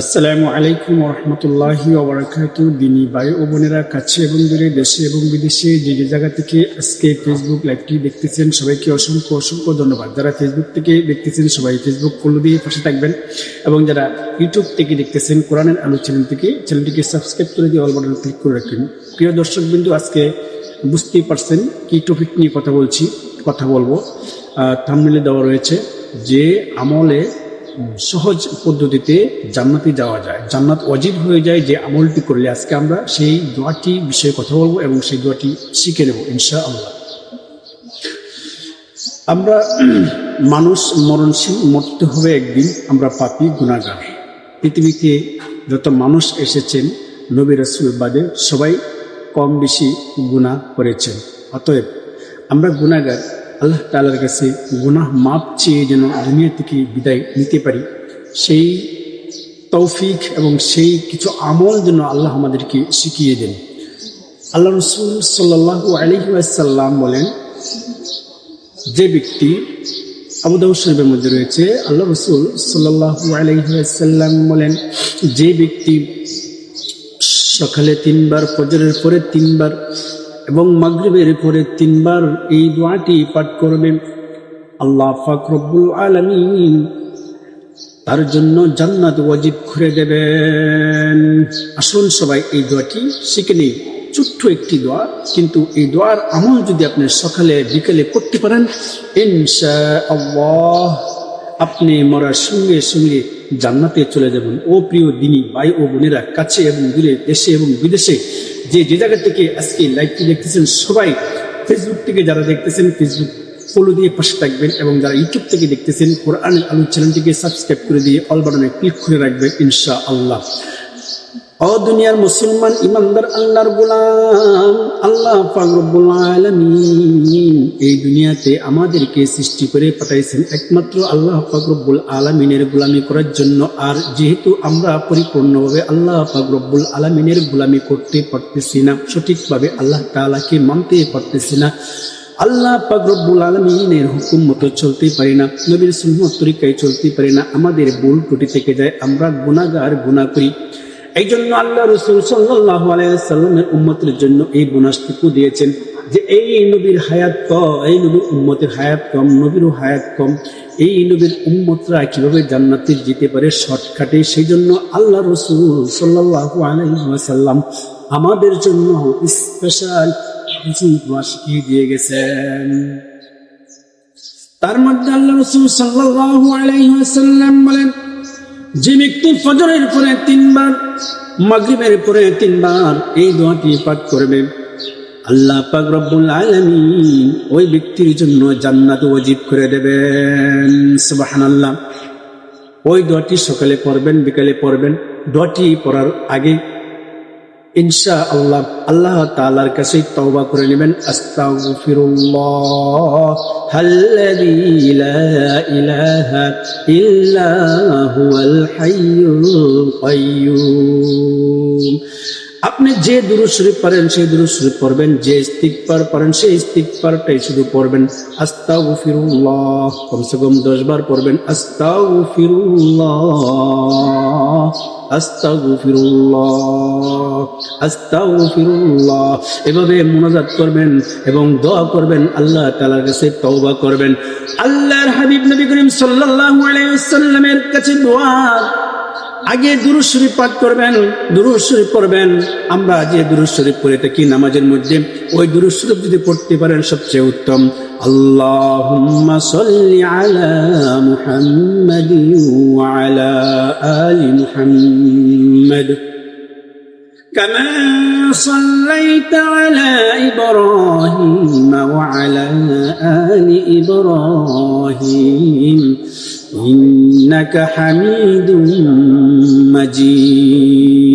আসসালামু আলাইকুম রহমতুল্লাহি ওবরাকাতু দিনী ভাই ও বোনেরা, কাছে এবং দূরে, দেশে এবং বিদেশে যে যে জায়গা থেকে আজকে ফেসবুক লাইভটি দেখতেছেন, সবাইকে অসংখ্য অসংখ্য ধন্যবাদ। যারা ফেসবুক থেকে দেখতেছেন, সবাই ফেসবুক ফলো দিয়ে পাশে থাকবেন এবং যারা ইউটিউব থেকে দেখতেছেন, কোরআনের আলো চ্যানেল থেকে, চ্যানেলটিকে সাবস্ক্রাইব করে দিয়ে অল বাটন ক্লিক করে রাখবেন প্রিয় দর্শক বিন্দু আজকে বুঝতেই পারছেন কি টপিক নিয়ে কথা বলছি, কথা বলব। থামনেলে দেওয়া রয়েছে যে আমলে সহজ পদ্ধতিতে জান্নাতে যাওয়া যায়। জান্নাত অজিব হয়ে যায় যে আমলটি করলে আজকে আমরা সেই দোয়াটি বিষয়ে কথা বলব এবং সেই দোয়াটি শিখে নেব ইনশা আল্লাহ আমরা মানুষ মরণশীল মরতে হবে একদিন, আমরা পাপি গুণাগার পৃথিবীতে যত মানুষ এসেছেন, নবী বাদে সবাই কম বেশি গুণা করেছেন। অতএব আমরা গুণাগার আল্লাহ তালার কাছে গুনাহ মাপ চেয়ে যেন দুনিয়া থেকে বিদায় নিতে পারি, সেই তৌফিক এবং সেই কিছু আমল যেন আল্লাহ আমাদেরকে শিখিয়ে দেন। আল্লাহ রসুল সাল্লাহু আলহিসাল্লাম বলেন, যে ব্যক্তি আবুদাউ শরীফের মধ্যে রয়েছে, আল্লাহ রসুল সাল্লাহু আলহিসাল্লাম বলেন, যে ব্যক্তি সকালে তিনবার, ফজরের পরে তিনবার এবং মাগরিবের পরে তিনবার এই দোয়াটি পাঠ করবেন। আল্লাহ ফাকরবুল আলমিন তার জন্য জান্নাত ওয়াজিব করে দেবেন। আসুন সবাই এই দোয়াটি শিখে নিই। ছোট্ট একটি দোয়া, কিন্তু এই দোয়ার আমল যদি আপনি সকালে, বিকেলে করতে পারেন ইনশা আল্লাহ আপনি মরার সঙ্গে সঙ্গে জান্নাতে চলে যাবেন। ও প্রিয় দিনী, ভাই ও বোনেরা, কাছে এবং দূরে, দেশে এবং বিদেশে, যে যে জায়গা থেকে আজকে লাইভটি দেখতেছেন সবাই ফেসবুক থেকে যারা দেখতেছেন ফেসবুক ফলো দিয়ে পাশে থাকবেন এবং যারা ইউটিউব থেকে দেখতেছেন কোরআন আলু চ্যানেলটিকে সাবস্ক্রাইব করে দিয়ে অল বাটনে ক্লিক করে রাখবেন ইনশা আল্লাহ ও দুনিয়ার মুসলমান ইমানদার আল্লাহর গোলাম, আল্লাহ পাকরবুল আলমিন এই দুনিয়াতে আমাদেরকে সৃষ্টি করে পাঠাইছেন একমাত্র আল্লাহ পাকরব্বুল আলমিনের গোলামি করার জন্য। আর যেহেতু আমরা পরিপূর্ণভাবে আল্লাহ পাকরব্বুল আলমিনের গোলামি করতে পারতেছি না, সঠিকভাবে আল্লাহ তালাকে মানতে পারতেছি না, আল্লাহ পাকরব্বুল আলমিনের হুকুম মতো চলতে পারি না, নবীর সুন্নত তরিকায় চলতে পারি না, আমাদের ভুল ত্রুটি থেকে যায়, আমরা গুণাগার গুণা করি। এই জন্য আল্লাহ রসুল সাল্লাহ আলাইসাল্লামের উম্মতের জন্য এই বোনাসটুকু দিয়েছেন যে এই নবীর হায়াত কম, এই নবীর উম্মতের হায়াত কম, নবীরও হায়াত কম। এই নবীর উম্মতরা কীভাবে জান্নাতে যেতে পারে শর্টকাটে সেই জন্য আল্লাহ রসুল সাল্লাহ আলাইসাল্লাম আমাদের জন্য স্পেশাল শিখিয়ে দিয়ে গেছেন। তার মধ্যে আল্লাহ রসুল সাল্লাহ আলাইসাল্লাম বলেন যে ব্যক্তি ফজরের পরে তিনবার, মাগরিবের পরে তিনবার এই দোয়াটি পাঠ করবে, আল্লাহ পাক রব্বুল আলামিন ওই ব্যক্তির জন্য জান্নাত ওয়াজিব করে দেবেন। সুবহানাল্লাহ। ওই দোয়াটি সকালে পড়বেন, বিকালে পড়বেন। দোয়াটি পড়ার আগে ইনশা আল্লাহ আল্লাহ তালার কাছে তওবা করে নেবেন। আস্তাগফিরুল্লাহ। হাল্লাযী লা ইলাহা ইল্লা হুয়াল হাইয়ুল কাইয়্যুম আপনি যে দুরুদ শরীফ পারেন সেই দুরুদ শরীফ পড়বেন, যে ইস্তিগফার পারেন সেই ইস্তিগফারটাই শুধু পড়বেন। আস্তাগফিরুল্লাহ, কমসে কম 10 বার পড়বেন। আস্তাগফিরুল্লাহ আস্তাগফিরুল্লাহ আস্তাগফিরুল্লাহ। এভাবে মুনাজাত করবেন এবং দোয়া করবেন, আল্লাহ তাআলার কাছে তওবা করবেন। আল্লাহর হাবিব নবী করিম সাল্লাল্লাহু আলাইহি ওয়াসাল্লামের কাছে দোয়া। আগে দুরুদ শরীফ পাঠ করবেন দুরুদ শরীফ পড়বেন আমরা যে দুরুদ শরীফ পড়ে থাকি নামাজের মধ্যে ওই দুরুদ শরীফ যদি পড়তে পারেন সবচেয়ে উত্তম আল্লাহুম্মা সাল্লি আলা মুহাম্মাদিন ওয়া আলা আলি মুহাম্মাদ كما صليت على إبراهيم وعلى آل إبراهيم إنك حميد مجيد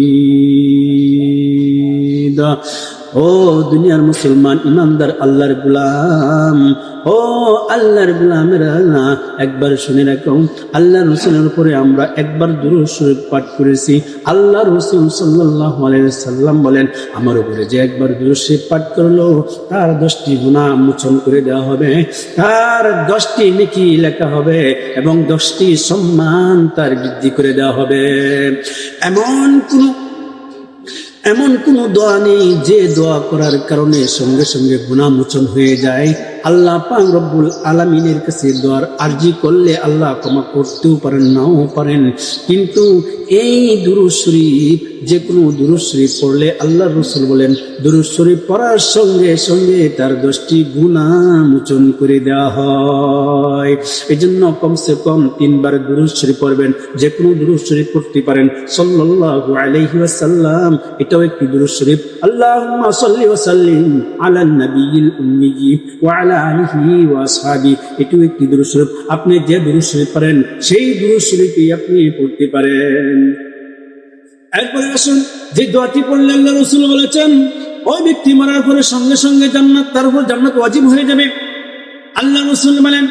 ও দুনিয়ার মুসলমান ইমানদার আল্লাহর গুলাম, ও আল্লাহর গুলামেরা, একবার শুনে রাখো আল্লাহ রসুলের উপরে আমরা একবার দুরূদ শরীফ পাঠ করেছি। আল্লাহ রসুল আলাইহি সাল্লাম বলেন, আমার উপরে যে একবার দুরূদ শরীফ পাঠ করল, তার দশটি গুনাহ মোচন করে দেওয়া হবে। তার দশটি নেকি লেখা হবে এবং দশটি সম্মান তার বৃদ্ধি করে দেওয়া হবে। এমন কোন এমন কোনো দোয়া নেই যে দোয়া করার কারণে সঙ্গে সঙ্গে গুণামোচন হয়ে যায়। আল্লাহ পাক রব্বুল আলমিনের কাছে দোয়ার আর্জি করলে আল্লাহ ক্ষমা করতেও পারেন, নাও পারেন। কিন্তু এই দুরুদ শরীফ যে কোনো দুরুদ শরীফ পড়লে আল্লাহ রসুল বলেন, দুরুদ শরীফ পড়ার সঙ্গে সঙ্গে তার দশটি গুণামোচন করে দেওয়া হয়। এই জন্য কমসে কম তিনবার দুরুদ পড়বেন যে কোনো দুরুদ পড়তে পারেন। সাল্লাল্লাহু আলাইহি ওয়াসাল্লাম, এটাও একটি দুরুদ আল্লাহ সাল্লি ওয়া সাল্লিম আলা নবিয়িল উম্মি ওয়া আসহাবি একটি আপনি যে দুরুদ শরীফ পড়েন, সেই দুরুশরীফই আপনি পড়তে পারেন। এরপরে আসুন, যে দোয়াটি পড়লে আল্লাহ রসুল বলেছেন, ওই ব্যক্তি মারার পরে সঙ্গে সঙ্গে জান্নাত, তার উপর জান্নাত ওয়াজিব হয়ে যাবে। আল্লাহ রসুল বলেন,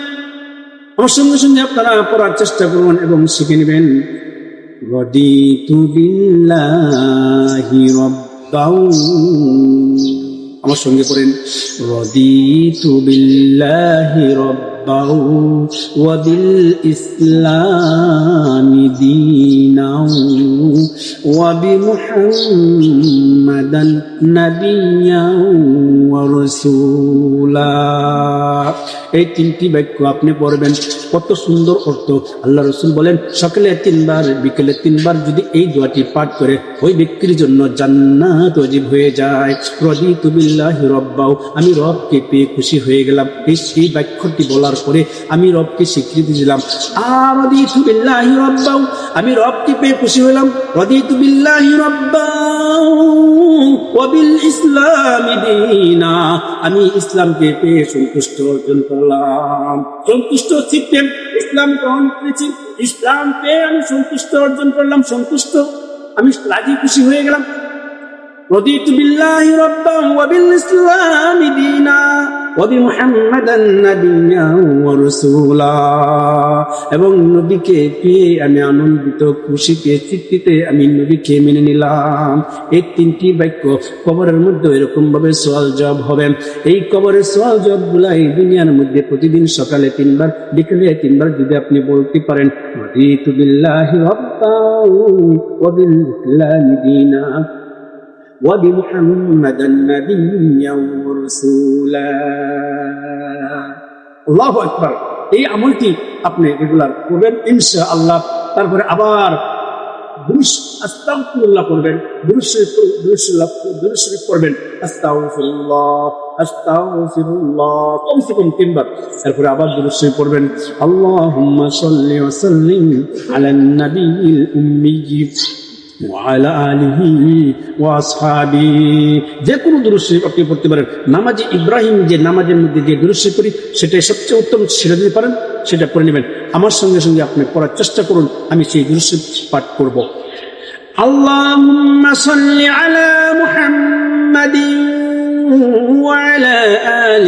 আমার সঙ্গে সঙ্গে আপনারা পড়ার চেষ্টা করুন এবং শিখে নেবেন। রদিতু বিল্লাহি রব্বাউ। আমার সঙ্গে পড়েন। রদিতু বিল্লাহি রব্বাউ বিল দীনাও ওয়া বিমুহাম্মাদান নাবিয়্যাও ওয়া রাসূলা এই তিনটি বাক্য আপনি পড়বেন। কত সুন্দর অর্থ। আল্লাহ রসুল বলেন, সকালে তিনবার, বিকেলে তিনবার যদি এই দোয়াটি পাঠ করে ওই ব্যক্তির জন্য জান্নাত অজীব হয়ে যায়। রদি তুবিল্লাহ রব্বাও, আমি রবকে পেয়ে খুশি হয়ে গেলাম। এই বাক্যটি বলার পরে আমি রবকে স্বীকৃতি দিলাম। তুবিল্লাহ আমি রবকে পেয়ে খুশি হলাম। রদি তুবিল্লাহ রব্বাও ওয়াবিল ইসলামি আমি ইসলামকে পেয়ে সন্তুষ্ট অর্জন করলাম। সন্তুষ্ট সিস্টেম ইসলাম গ্রহণ করেছি। ইসলাম পেয়ে আমি সন্তুষ্ট অর্জন করলাম, সন্তুষ্ট। আমি রাজি খুশি হয়ে গেলাম। رضيت بالله ربا وبالإسلام دينا وبمحمدا نبيا ورسولا এবং নবীকে পেয়ে আমি আনন্দিত খুশিতে তৃপ্তিতে আমি নবীকে মেনে নিলাম এই তিনটি বাক্য কবরের মধ্যে এরকম ভাবে সোয়াল জব হবে এই কবরের সোয়াল জব গুলাই দুনিয়ার মধ্যে প্রতিদিন সকালে তিনবার বিকেলে তিনবার যদি আপনি বলতে পারেন رضيت بالله ربا وبالإسلام دينا وبمحمدا نبيا ورسولا আল্লাহু আকবার এই আমলটি আপনি রেগুলার করবেন ইনশা আল্লাহ তারপরে আবার দুরুস আস্তাগফিরুল্লাহ করবেন দুরুস শরীফ দুরুস শরীফ দুরুস শরীফ করবেন আস্তাগফিরুল্লাহ আস্তাগফিরুল্লাহ কমসে কম তিনবার তারপরে আবার দুরুস শরীফ পড়বেন আল্লাহুম্মা সাল্লি ওয়া সাল্লিম আলান নাবিয়িল উম্মি ওয়ালা আলিহি ওয়াসহাবি যে কোনো দুরুদ শরীফ আপনি পড়তে পারেন নামাজে ইব্রাহিম যে নামাজের মধ্যে যে দুরুদ শরীফ করি সেটাই সবচেয়ে উত্তম সেটা দিতে পারেন সেটা পড়ে নেবেন আমার সঙ্গে সঙ্গে আপনি পড়ার চেষ্টা করুন আমি সেই দুরুদ শরীফ পাঠ করব اللهم صل على محمد وعلى آل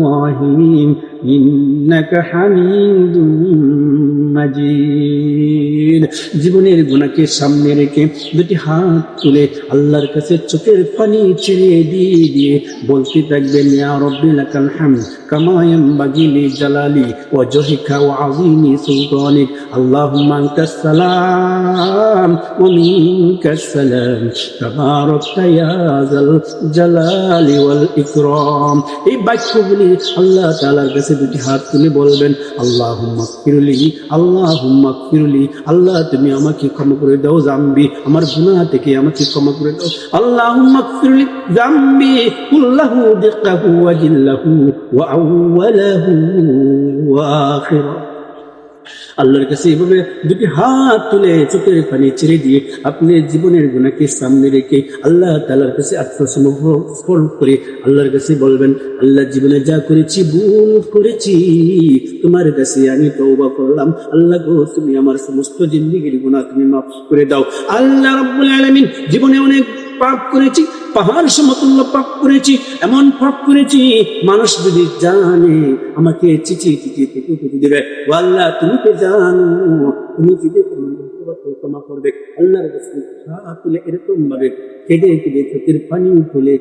إنك حميد مجيد জীবনের গুণাকে সামনে রেখে দুটি হাত তুলে আল্লাহর কাছে চোখের পানি ছেড়ে দিয়ে দিয়ে বলতে থাকবেন আল্লাহুম্মা আল্লাহ কাছে দুটি হাত তুলে বলবেন আল্লাহ হুম্মা ফিরুলি আল্লাহ তুমি আমাকে ক্ষমা করে দাও জাম্বি। আমার গুনাহ থেকে আমাকে ক্ষমা করে দাও। আল্লাহ জাম্বি। কুল্লাহু দিক্কাহু ওয়া জিল্লাহু ওয়া আউওয়ালাহু আল্লাহর কাছে এইভাবে দুটি হাত তুলে চোখের পানি ছেড়ে দিয়ে আপনি জীবনের গুণাকে সামনে রেখে আল্লাহ তালার কাছে আত্মসমর্পণ করে আল্লাহর কাছে বলবেন, আল্লাহ জীবনে যা করেছি ভুল করেছি, তোমার কাছে আমি তওবা করলাম। আল্লাহ গো, তুমি আমার সমস্ত জিন্দিগির গুণা তুমি মাফ করে দাও। আল্লাহ রব্বুল আলামিন জীবনে অনেক পাপ করেছি, পাহাড় সমতুল্য পাপ করেছি, এমন পাপ করেছি, মানুষ যদি জানে, আমাকে চিচি থেকে দেবে। আল্লাহ তুমি তো জানো, তুমি যদি ক্ষমা করবে আল্লাহর কাছে হাত তুলে এরকম ভাবে কেঁদে কেঁদে চোখের পানি তুলে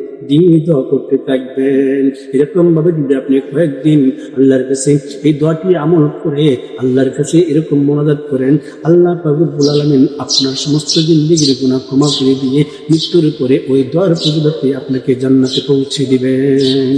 দোয়া করতে থাকবেন, এরকম ভাবে যদি আপনি কয়েকদিন আল্লাহর কাছে এই দোয়াটি আমল করে আল্লাহর কাছে এরকম মনাজাত করেন, আল্লাহ পাবুল আলমিন আপনার সমস্ত জিন্দিগির গুণা ক্ষমা করে দিয়ে মৃত্যুর পরে ওই দোয়ার প্রতিবাদে আপনাকে জান্নাতে পৌঁছে দিবেন।